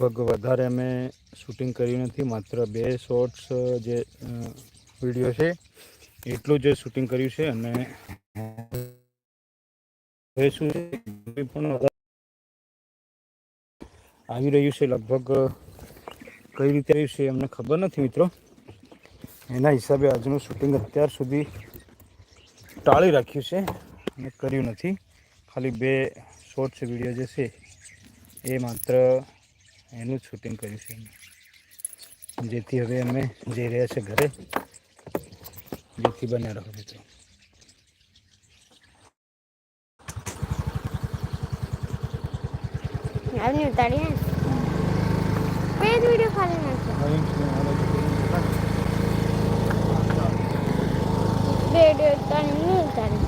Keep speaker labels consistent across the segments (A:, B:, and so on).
A: લગભગ વધારે અમે શૂટિંગ કર્યું નથી, માત્ર બે શોર્ટ્સ જે વીડિયો છે, એટલું જ શૂટિંગ કર્યું છે અને પણ આવી રહ્યું છે, લગભગ કઈ રીતે આવ્યું છે અમને ખબર નથી મિત્રો. એના હિસાબે આજનું શૂટિંગ અત્યાર સુધી ટાળી રાખ્યું છે અને કર્યું નથી. ખાલી બે શોર્ટ્સ વીડિયો જે છે, એ માત્ર એનું શૂટિંગ કરીશું. જેથી હવે અમે જઈ રહ્યા છે ઘરે. જેથી બન્યા રહો મિત્રો.
B: આવી ઉતારી હે બે જ વીડિયો ખાલી નાખ્યો બે ઉતારી નહીં ઉતારી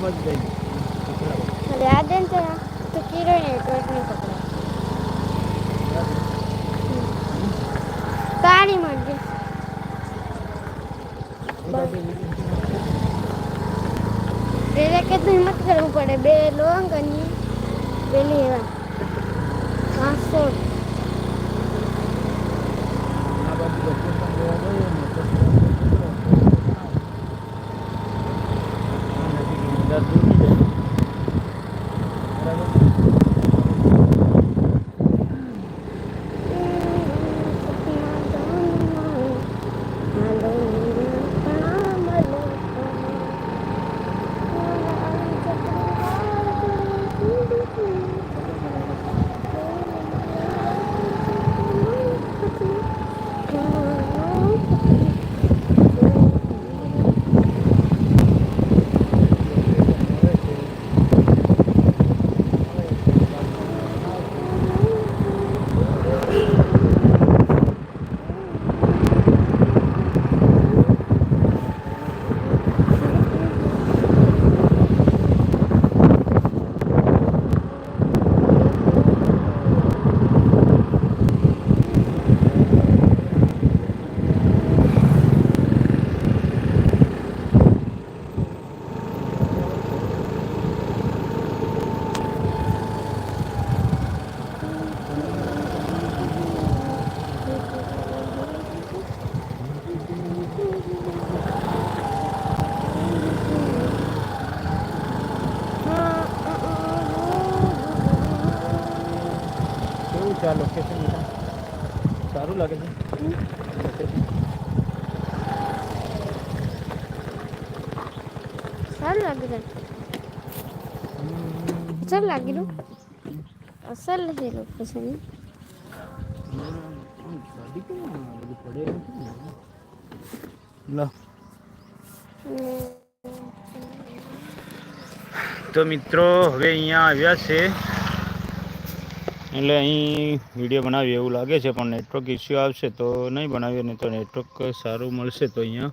B: ખાલી આ દે ને જરા, તો કીરો નેટવર્ક નહીં પકડાય તારી મરજી. કેટલું તો હિંમત કરવું પડે. બે લોંગ અને પેલી એવા પાંચસો.
A: છે આ લોકેશન સારું લાગે છે.
B: સારું લાગે છે. અસર લાગેલું અસર છે લોકેશન
A: લો. તો મિત્રો હવે અહીંયા આવ્યા છે. એટલે અહીં વીડિયો બનાવીએ એવું લાગે છે, પણ નેટવર્ક ઇસ્યુ આવશે તો નહીં બનાવીએ, નહીં તો નેટવર્ક સારું મળશે તો અહીંયા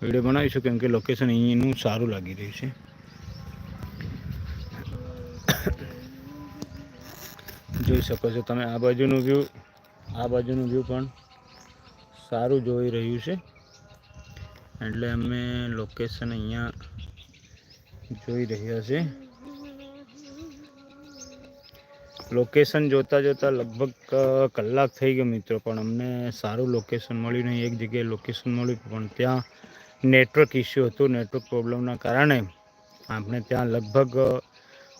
A: વીડિયો બનાવીશું, કેમ કે લોકેશન અહીંનું સારું લાગી રહ્યું છે. જોઈ શકો છો તમે આ બાજુનું વ્યૂ આ બાજુનું વ્યૂ પણ સારું જોઈ રહ્યું છે. એટલે અમે લોકેશન અહીંયા જોઈ રહ્યા છે લોકેશન જોતાં જોતાં લગભગ કલાક થઈ ગયો મિત્રો, પણ અમને સારું લોકેશન મળ્યું નહીં. એક જગ્યાએ લોકેશન મળ્યું, પણ ત્યાં નેટવર્ક ઇસ્યુ હતું નેટવર્ક પ્રોબ્લેમના કારણે આપણે ત્યાં લગભગ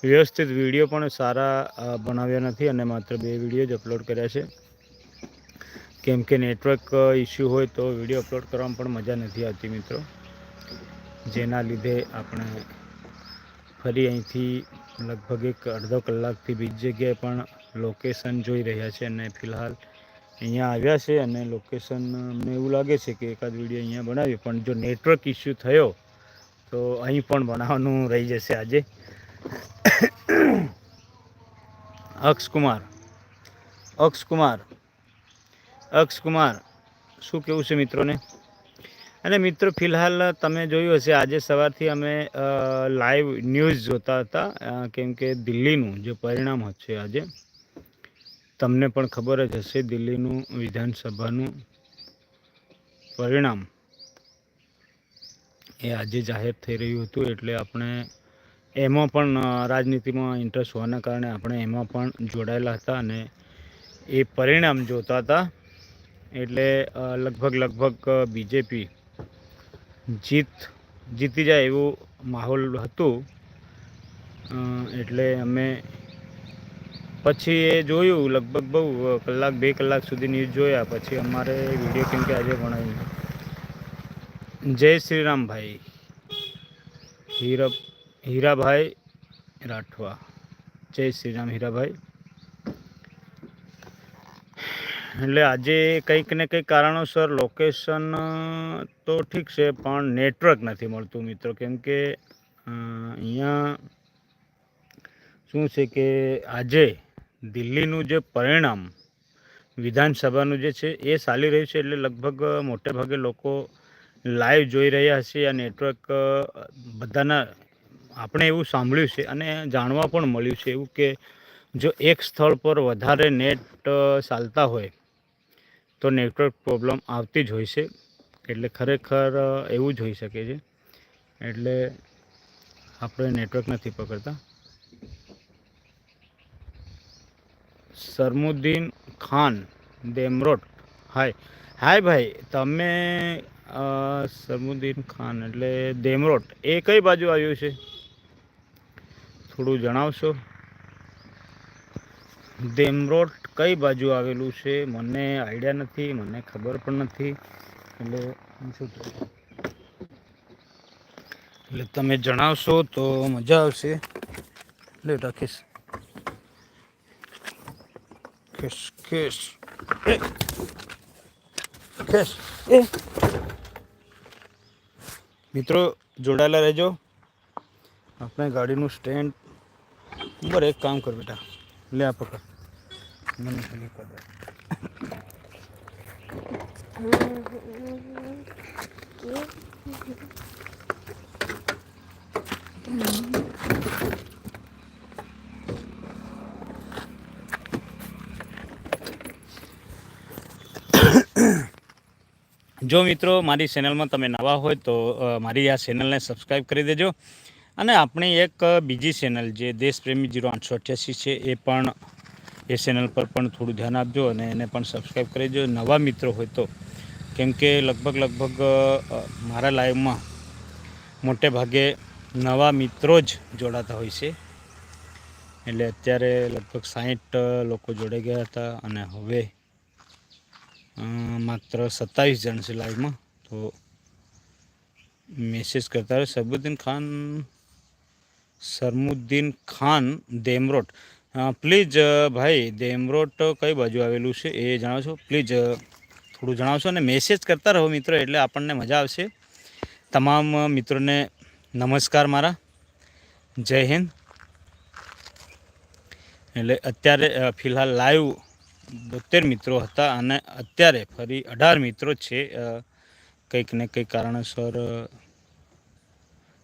A: વ્યવસ્થિત વીડિયો પણ સારા બનાવ્યા નથી અને માત્ર બે વીડિયો જ અપલોડ કર્યા છે. કેમ કે નેટવર્ક ઇસ્યુ હોય તો વીડિયો અપલોડ કરવામાં પણ મજા નથી આવતી મિત્રો. જેના લીધે આપણે ફરી અહીંથી લગભગ એક અડધો કલાકથી બીજી જગ્યાએ પણ લોકેશન જોઈ રહ્યા છે અને ફિલહાલ અહીંયા આવ્યા છે અને લોકેશન અમને એવું લાગે છે કે એકાદ વીડિયો અહીંયા બનાવ્યો. પણ જો નેટવર્ક ઇસ્યુ થયો, તો અહીં પણ બનાવવાનું રહી જશે આજે. અક્ષકુમાર અક્ષકુમાર અક્ષકુમાર, શું કેવું છે મિત્રોને? અને મિત્રો, ફિલહાલ તમે જોયું હશે, આજે સવારથી અમે લાઈવ ન્યૂઝ જોતા હતા કેમ કે દિલ્હીનું જે પરિણામ હશે આજે, તમને પણ ખબર જ હશે, દિલ્હીનું વિધાનસભાનું પરિણામ એ આજે જાહેર થઈ રહ્યું હતું, એટલે આપણે એમાં પણ રાજનીતિમાં ઇન્ટરેસ્ટ હોવાના કારણે આપણે એમાં પણ જોડાયેલા હતા અને એ પરિણામ જોતા હતા. એટલે લગભગ લગભગ બીજેપી જીત જીતી જાય એવું માહોલ હતું. એટલે અમે પછી એ જોયું, લગભગ બહુ કલાક, બે કલાક સુધી ન્યૂઝ જોયા. પછી અમારે વીડિયો કેમ કે આજે ભણાવ્યું જય શ્રી રામભાઈ હીરા હીરાભાઈ રાઠવા. જય શ્રી રામ હીરાભાઈ. એટલે આજે કંઈક ને કંઈક કારણોસર લોકેશન તો ઠીક છે, પણ નેટવર્ક નથી મળતું મિત્રો. કેમ કે અહીંયા શું છે કે આજે દિલ્હીનું જે પરિણામ, વિધાનસભાનું જે છે, એ ચાલી રહ્યું છે એટલે લગભગ મોટે ભાગે લોકો લાઈવ જોઈ રહ્યા છે આ નેટવર્ક બધાના આપણે એવું સાંભળ્યું છે અને જાણવા પણ મળ્યું છે એવું કે જો એક સ્થળ પર વધારે નેટ ચાલતા હોય તો નેટવર્ક પ્રોબ્લેમ આવતી જ હોય છે. એટલે ખરેખર એવું જ હોઈ શકે છે. એટલે આપણે નેટવર્ક નથી પકડતા. સરમુદ્દીન ખાન, દેમરોટ. હાય. હાય ભાઈ, તમે સરમુદ્દીન ખાન એટલે દેમરોટ, એ કઈ બાજુ આવ્યું છે? થોડું જણાવશો? દેમરોટ કઈ બાજુ આવેલું છે? મને આઈડિયા નથી, મને ખબર પણ નથી. એટલે શું એટલે તમે જણાવશો તો મજા આવશે. એટલે રાખીશ ખેસ મિત્રો, જોડાયેલા રહેજો. આપણે ગાડીનું સ્ટેન્ડ બર એક કામ કર બેટા. લે પકડ. જો મિત્રો, મારી ચેનલમાં તમે નવા હોય તો મારી આ ચેનલને સબસ્ક્રાઈબ કરી દેજો. અને આપણી એક બીજી ચેનલ જે દેશપ્રેમી જીરો આઠસો અઠ્યાસી છે, એ પણ એ ચેનલ પર પણ થોડું ધ્યાન આપજો અને એને પણ સબસ્ક્રાઈબ કરી નવા મિત્રો હોય તો, કેમ કે લગભગ લગભગ મારા લાઈવમાં મોટે ભાગે નવા મિત્રો જ જોડાતા હોય છે. એટલે અત્યારે લગભગ સાહીઠ લોકો જોડાઈ ગયા હતા અને હવે માત્ર સત્તાવીસ જણ છે લાઈવમાં તો મેસેજ કરતા રહે. સબુદ્દીન ખાન સરમુદ્દીન ખાન દેમરોટ. પ્લીઝ ભાઈ, દેમરોટ કઈ બાજુ આવેલું છે એ જણાવશો? પ્લીઝ થોડું જણાવશો અને મેસેજ કરતા રહો મિત્રો, એટલે આપણને મજા આવશે. તમામ મિત્રોને નમસ્કાર મારા. જય હિન્દ. એટલે અત્યારે ફિલહાલ લાઈવ બોતેર મિત્રો હતા અને અત્યારે ફરી અઢાર મિત્રો છે કંઈક ને કંઈક કારણસર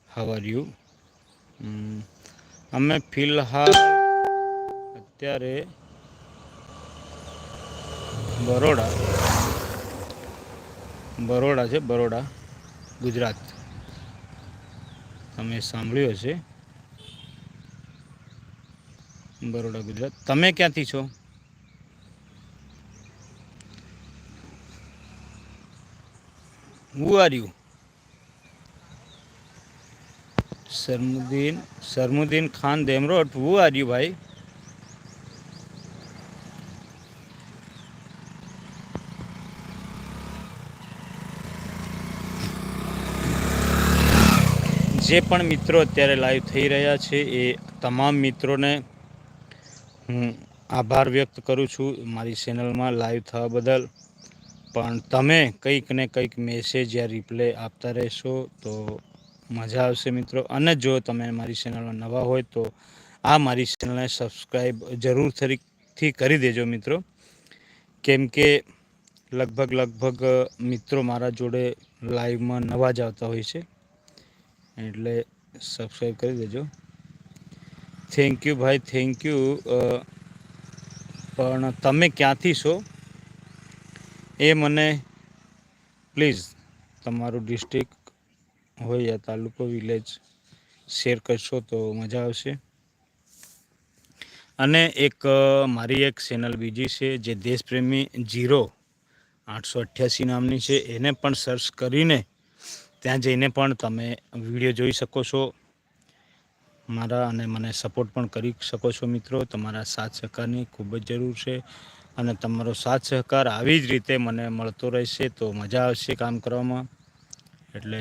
A: હવાર્યું અમે ફિલહાલ અત્યારે બરોડા. બરોડા છે, બરોડા, ગુજરાત. તમે સાંભળ્યું હશે. બરોડા, ગુજરાત. તમે ક્યાંથી છો? હું are you Sarmuddin Khan દેમરોટ વુ are you you ભાઈ. જે પણ મિત્રો અત્યારે લાઈવ થઈ રહ્યા છે, એ તમામ મિત્રોને હું આભાર વ્યક્ત કરું છું મારી ચેનલમાં લાઈવ થવા બદલ. પણ તમે કંઈક ને કંઈક મેસેજ યા રિપ્લે આપતા રહેશો તો મજા આવશે મિત્રો. અને જો તમે મારી ચેનલમાં નવા હોય તો આ મારી ચેનલને સબસ્ક્રાઈબ જરૂરથી કરી દેજો મિત્રો. કેમ કે લગભગ લગભગ મિત્રો મારા જોડે લાઈવમાં નવા જ આવતા હોય છે. એટલે સબસ્ક્રાઈબ કરી દેજો. થેન્ક યુ ભાઈ થેન્ક યુ પણ તમે ક્યાંથી છો? એ મને પ્લીઝ તમારું ડિસ્ટ્રિક્ટ હોય યા તાલુકો વિલેજ શેર કરશો તો મજા આવશે. અને એક મારી એક ચેનલ બીજી છે જે દેશપ્રેમી જીરો આઠસો અઠ્યાસી નામની છે. એને પણ સર્ચ કરીને ત્યાં જઈને પણ તમે વીડિયો જોઈ શકો છો. મારા અને મને સપોર્ટ પણ કરી શકો છો મિત્રો. તમારા સાથ સહકારની ખૂબ જ જરૂર છે. અને તમારો સાથ સહકાર આવી જ રીતે મને મળતો રહેશે તો મજા આવશે કામ કરવામાં. એટલે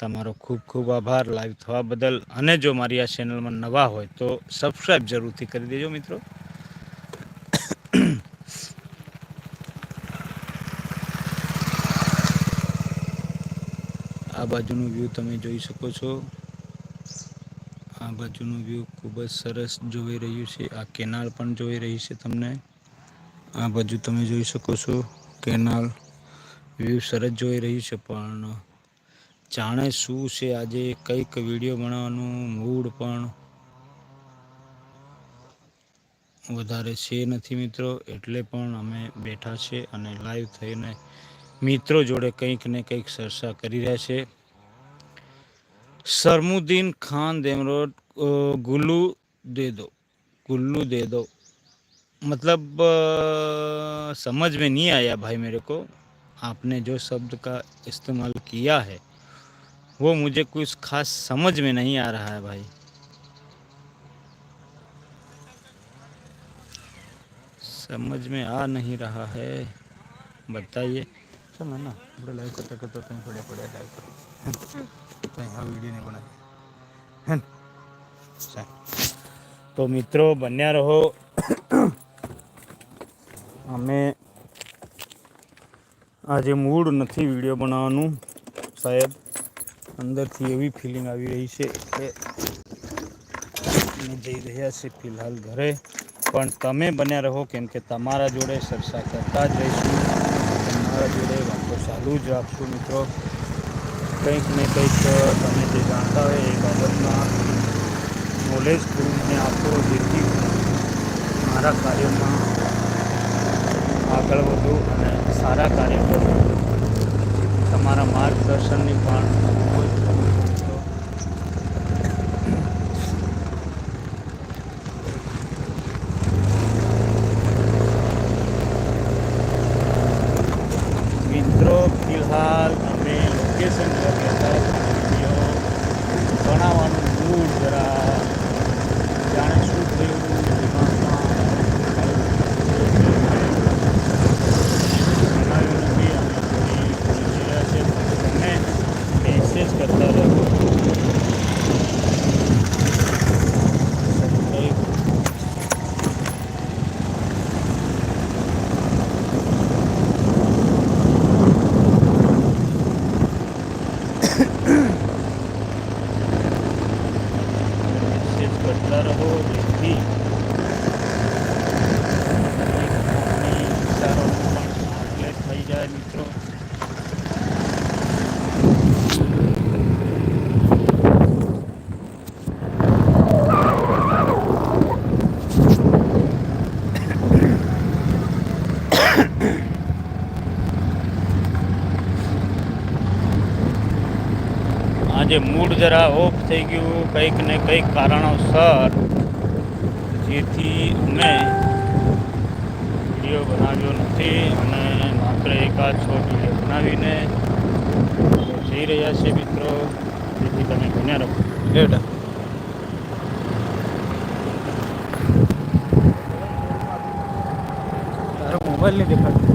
A: તમારો ખૂબ ખૂબ આભાર લાઈવ થવા બદલ. અને જો મારી આ ચેનલમાં નવા હોય તો સબસ્ક્રાઈબ જરૂરથી કરી દેજો મિત્રો. આ બાજુનું વ્યૂ તમે જોઈ શકો છો. આ બાજુનું વ્યૂ ખૂબ જ સરસ જોઈ રહ્યું છે. આ કેનાલ પણ જોઈ રહી છે તમને. આ બાજુ તમે જોઈ શકો છો. કેનાલ વ્યૂ સરસ જોઈ રહ્યું છે પણ જાણે શું છે આજે કંઈક વિડીયો બનાવવાનું મૂડ પણ વધારે છે નથી મિત્રો એટલે પણ અમે બેઠા છે અને લાઈવ થઈને મિત્રો જોડે કંઈક ને કંઈક ચર્ચા કરી રહ્યા છે सरमुद्दीन खान देमरोड अ, गुल्लू दे दो गुल्लू दे दो मतलब अ, समझ में नहीं आया भाई मेरे को आपने जो शब्द का इस्तेमाल किया है वो मुझे कुछ खास समझ में नहीं आ रहा है भाई समझ में आ नहीं रहा है बताइए चल मैं ना આપણે લાઈવ કરતા કરતા તમે પડ્યા પડ્યા લાઈવ કરો કંઈ આ વિડીયો નહીં બનાવે હે ને? સારું. તો મિત્રો બન્યા રહો અમે આજે મૂડ નથી વિડીયો બનાવવાનું સાહેબ અંદરથી એવી ફિલિંગ આવી રહી છે એટલે અમે જઈ રહ્યા છે ફિલહાલ ઘરે. પણ તમે બન્યા રહો કેમ કે તમારા જોડે ચર્ચા કરતા જ રહીશું. તમારા જોડે વાતો ચાલુ જ રાખશું મિત્રો. કંઈક ને કંઈક તમે જે જાણતા હોય એ બાબતમાં નોલેજ મને આપો, જેથી મારા કાર્યમાં આગળ વધું અને સારા કાર્ય કરું. તમારા માર્ગદર્શનની પણ ખૂબ જ જરૂર છે. મિત્રો ફિલહાલ અમે લોકેશન પર ગયા હતા વીડિયો બનાવવાનું મૂડ જરા જાણે શું થયું દિમાગમાં બનાવ્યું નથી અમે થોડી ભૂલી ગયા છે પણ તમે મેસેજ કરતા રહો સબસ્ક્રાઈબ મેસેજ કરતા રહો જેથી આપણી વિચારોનું પણ આઉટલેટ થઈ જાય મિત્રો આજે મૂડ જરા ઓફ થઈ ગયું કંઈક ને કંઈક કારણોસર જેથી મેં વીડિયો બનાવ્યો નથી અને માત્ર એકાદ છ વીડિયો બનાવીને જઈ રહ્યા છે મિત્રો. જેથી તમે બન્યા રહો. તારો મોબાઈલ નહીં દેખાતો.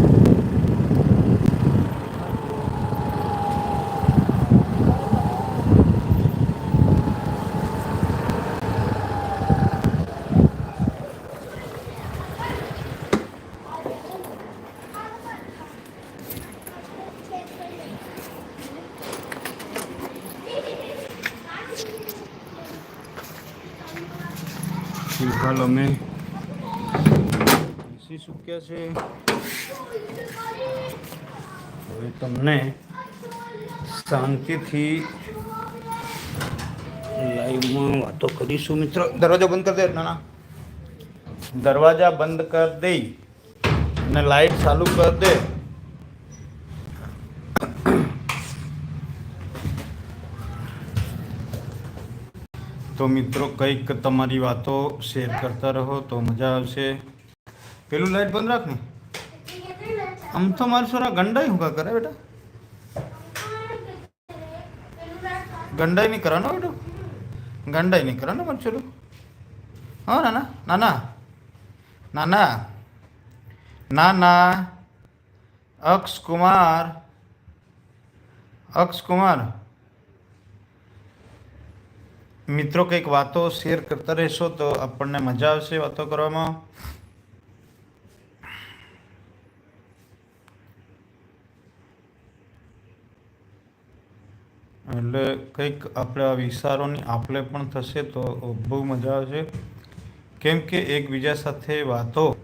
A: ફિલહાલ અમે બેસી ચૂક્યા છે હવે તમને શાંતિથી લાઈવમાં વાતો કરીશું મિત્રો. દરવાજો બંધ કરી દે નાના. દરવાજા બંધ કરી દઈ અને લાઈટ ચાલુ કરી દે. તો મિત્રો કંઈક તમારી વાતો શેર કરતા રહો તો મજા આવશે. પેલું લાઈટ બંધ રાખ ને. આમ તો મારે છોરા ગંડાઈ હુકા કરે બેટા. ગંડાઈ નહીં કરવાનો બેટો. ગંડાઈ નહીં કરવાનો મારે છોરું હા, નાના નાના. નાના. નાના. અક્ષ કુમાર અક્ષ કુમાર મિત્રો, કંઈક વાતો શેર કરતા રહેશો તો આપણને મજા આવશે વાતો કરવામાં. એટલે કંઈક આપણે આ વિચારોની આપલે પણ થશે તો બહુ મજા આવશે. કેમ કે એકબીજા સાથે વાતો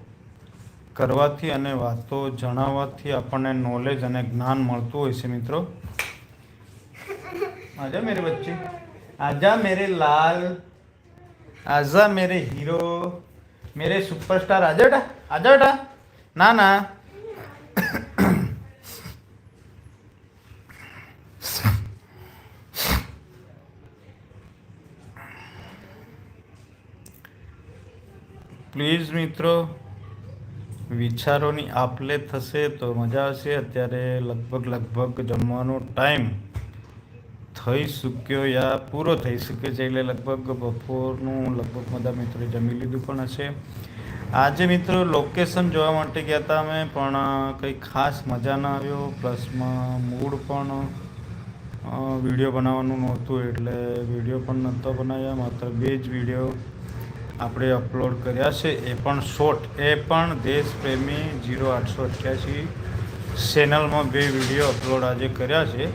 A: કરવાથી અને વાતો જણાવવાથી આપણને નોલેજ અને જ્ઞાન મળતું હોય છે મિત્રો. આજે મેરી બચ્ચે. આજા મેરે લાલ આજા મેરે હીરો મેરે સુપરસ્ટાર બેટા આજા બેટા ના ના પ્લીઝ મિત્રો વિચારોની આપલે થશે તો મજા આવશે અત્યારે લગભગ લગભગ જમવાનો ટાઈમ થઈ ચૂક્યો યા પૂરો થઈ શક્યો છે એટલે લગભગ બપોરનું લગભગ બધા મિત્રોએ જમી લીધું પણ હશે. આજે મિત્રો લોકેશન જોવા માટે ગયા હતા અમે, પણ કંઈ ખાસ મજા ના આવ્યો. પ્લસમાં મૂડ પણ વીડિયો બનાવવાનું નહોતું એટલે વીડિયો પણ નહોતો બનાવ્યા. માત્ર બે જ વીડિયો આપણે અપલોડ કર્યા છે. એ પણ શોર્ટ એ પણ દેશપ્રેમી જીરો આઠસો અઠ્યાસી ચેનલમાં બે વીડિયો અપલોડ આજે કર્યા છે.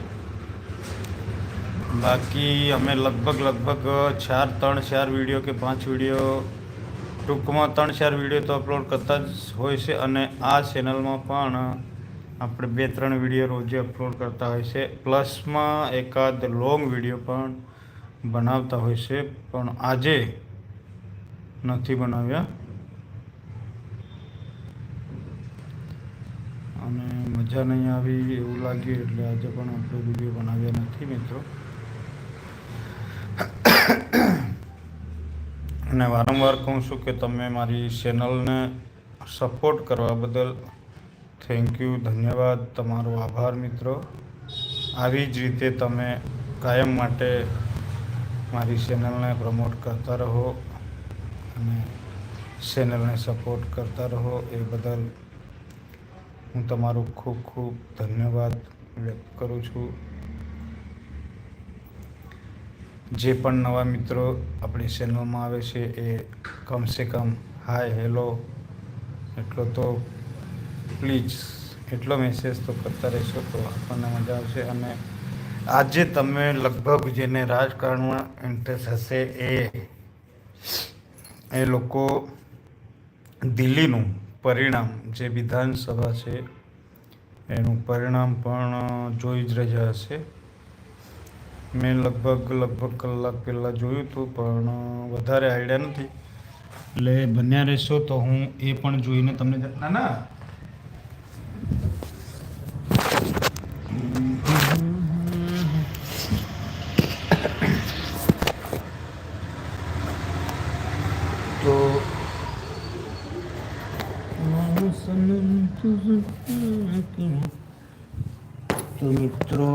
A: બાકી અમે લગભગ લગભગ ચાર, ત્રણ, ચાર વીડિયો કે પાંચ વીડિયો ટૂંકમાં ત્રણ, ચાર વીડિયો તો અપલોડ કરતા જ હોય છે અને આ ચેનલમાં પણ આપણે બે, ત્રણ વીડિયો રોજે અપલોડ કરતા હોય છે. પ્લસમાં એકાદ લોંગ વીડિયો પણ બનાવતા હોય છે, પણ આજે નથી બનાવ્યા. અને મજા નહીં આવી એવું લાગ્યું, એટલે આજે પણ આપણે વીડિયો બનાવ્યા નથી મિત્રો. અને વારંવાર કહું છું કે તમે મારી ચેનલને સપોર્ટ કરવા બદલ થેન્ક યુ, ધન્યવાદ. તમારો આભાર, મિત્રો. આવી જ રીતે તમે કાયમ માટે મારી ચેનલને પ્રમોટ કરતા રહો અને ચેનલને સપોર્ટ કરતા રહો એ બદલ હું તમારો ખૂબ ખૂબ ધન્યવાદ વ્યક્ત કરું છું. જે પણ નવા મિત્રો આપણી ચેનલમાં આવે છે એ કમસે કમ હાય હેલો એટલો તો પ્લીઝ એટલો મેસેજ તો કરતા રહેશો તો આપણને મજા આવશે અને આજે તમે લગભગ જેને રાજકારણમાં ઇન્ટરેસ્ટ હશે એ એ લોકો દિલ્હીનું પરિણામ જે વિધાનસભા છે એનું પરિણામ પણ જોઈ જ રહ્યા હશે. મેં લગભગ લગભગ કલાક પહેલાં જોયું હતું, પણ વધારે આઈડિયા નથી. એટલે બન્યા રહેશો તો હું એ પણ જોઈને તમને ના ના. તો મિત્રો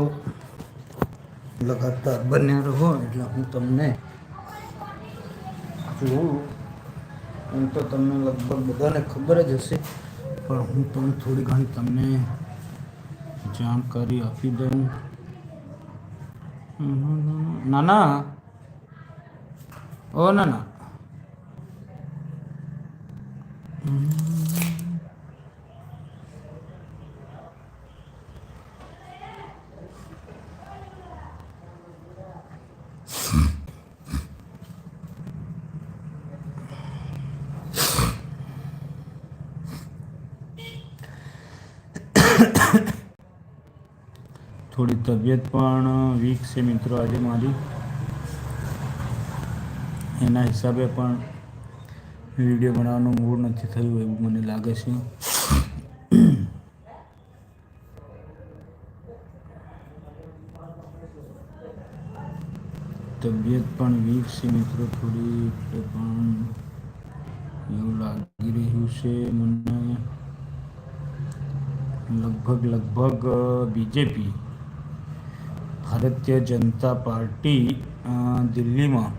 A: લગાતાર બન્યા રહો એટલે હું તમને જોઉં એમ તો તમને લગભગ બધાને ખબર જ હશે, પણ હું પણ થોડી ઘણી તમને જાણકારી આપી દઉં. ના ના ઓ ના ના થોડી તબિયત પણ વીક છે મિત્રો આજે મારી. એના હિસાબે પણ વીડિયો બનાવવાનું મૂડ નથી થયું એવું મને લાગે છે. તબિયત પણ વીક છે મિત્રો, થોડી પણ એવું લાગી રહ્યું છે મને. લગભગ લગભગ બીજેપી ભારતીય જનતા પાર્ટી દિલ્હીમાં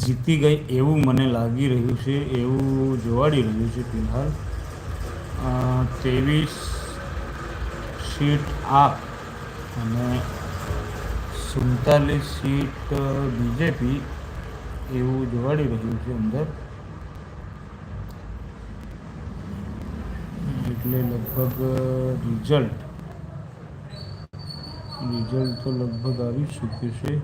A: જીતી ગઈ એવું મને લાગી રહ્યું છે, એવું જોવાડી રહ્યું છે ફિલહાલ. ત્રેવીસ સીટ આપ અને સુડતાલીસ સીટ બીજેપી એવું જોવાડી રહ્યું છે અંદર. એટલે લગભગ રિઝલ્ટ રિઝલ્ટ તો લગભગ આવી ચૂક્યું છે.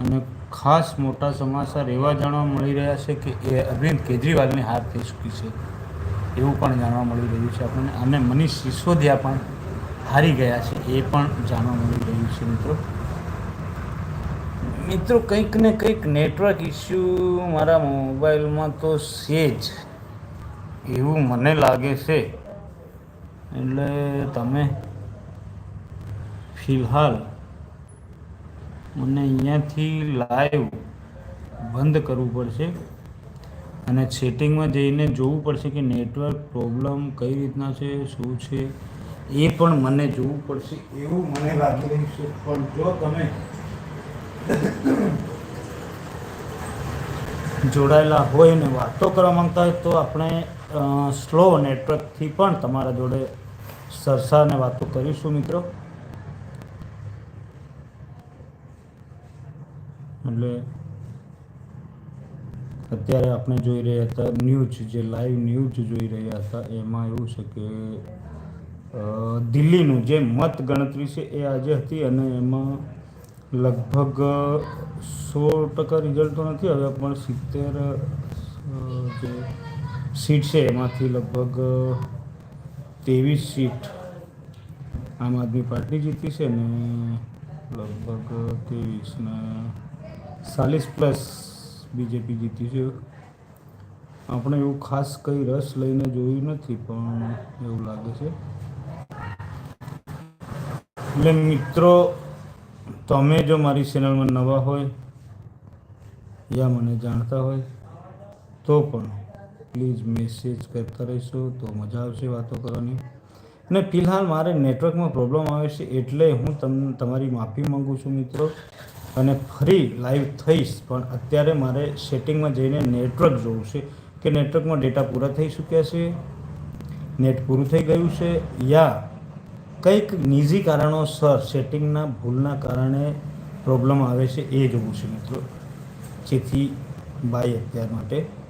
A: અને ખાસ મોટા સમાચાર એવા જાણવા મળી રહ્યા છે કે એ અરવિંદ કેજરીવાલની હાર થઈ ચૂકી છે. એવું પણ જાણવા મળી રહ્યું છે આપણને. અને મનીષ સિસોદિયા પણ હારી ગયા છે, એ પણ જાણવા મળી રહ્યું છે મિત્રો. મિત્રો, કંઈક ને કંઈક નેટવર્ક ઇસ્યુ મારા મોબાઈલમાં તો છે જ. એવું મને લાગે છે. એટલે તમે ફિલહાલ મને અહીંયાથી લાઈવ બંધ કરવું પડશે અને સેટિંગમાં જઈને જોવું પડશે કે નેટવર્ક પ્રોબ્લેમ કઈ રીતના છે, શું છે, એ પણ મને જોવું પડશે, એવું મને લાગી રહ્યું છે. પણ જો તમે જોડાયેલા હોય ને વાતો કરવા માંગતા હોય તો આપણે સ્લો નેટવર્કથી પણ તમારા જોડે સરસાને વાતો કરીશું મિત્રો. એટલે અત્યારે આપણે જોઈ રહ્યા હતા ન્યૂઝ, જે લાઈવ ન્યૂઝ જોઈ રહ્યા હતા, એમાં એવું છે કે દિલ્હીનું જે મત ગણતરી છે એ આજે હતી અને એમાં લગભગ સો ટકા રિઝલ્ટ તો નથી હવે પણ સિત્તેર જે સીટ છે એમાંથી લગભગ ત્રેવીસ સીટ આમ આદમી પાર્ટી જીતી છે ને લગભગ ત્રેવીસ ને ચાલીસ પ્લસ બીજેપી જીતી છે. આપણે એવું ખાસ કંઈ રસ લઈને જોયું નથી, પણ એવું લાગે છે. એટલે મિત્રો, તમે જો મારી ચેનલમાં નવા હોય યા મને જાણતા હોય, તો પણ પ્લીઝ મેસેજ કરતા રહીશો, તો મજા આવશે વાતો કરવાની. અને ફિલહાલ મારે નેટવર્કમાં પ્રોબ્લેમ આવે છે, એટલે હું તમ, તમારી માફી માંગુ છું મિત્રો. અને ફરી લાઈવ થઈશ, પણ અત્યારે મારે સેટિંગમાં જઈને નેટવર્ક જોવું છે. કે નેટવર્કમાં ડેટા પૂરા થઈ ચૂક્યા છે? નેટ પૂરું થઈ ગયું છે? યા કંઈક નિજી કારણોસર સેટિંગના ભૂલના કારણે પ્રોબ્લેમ આવે છે એ જોવું છે મિત્રો. જેથી બાય અત્યાર માટે.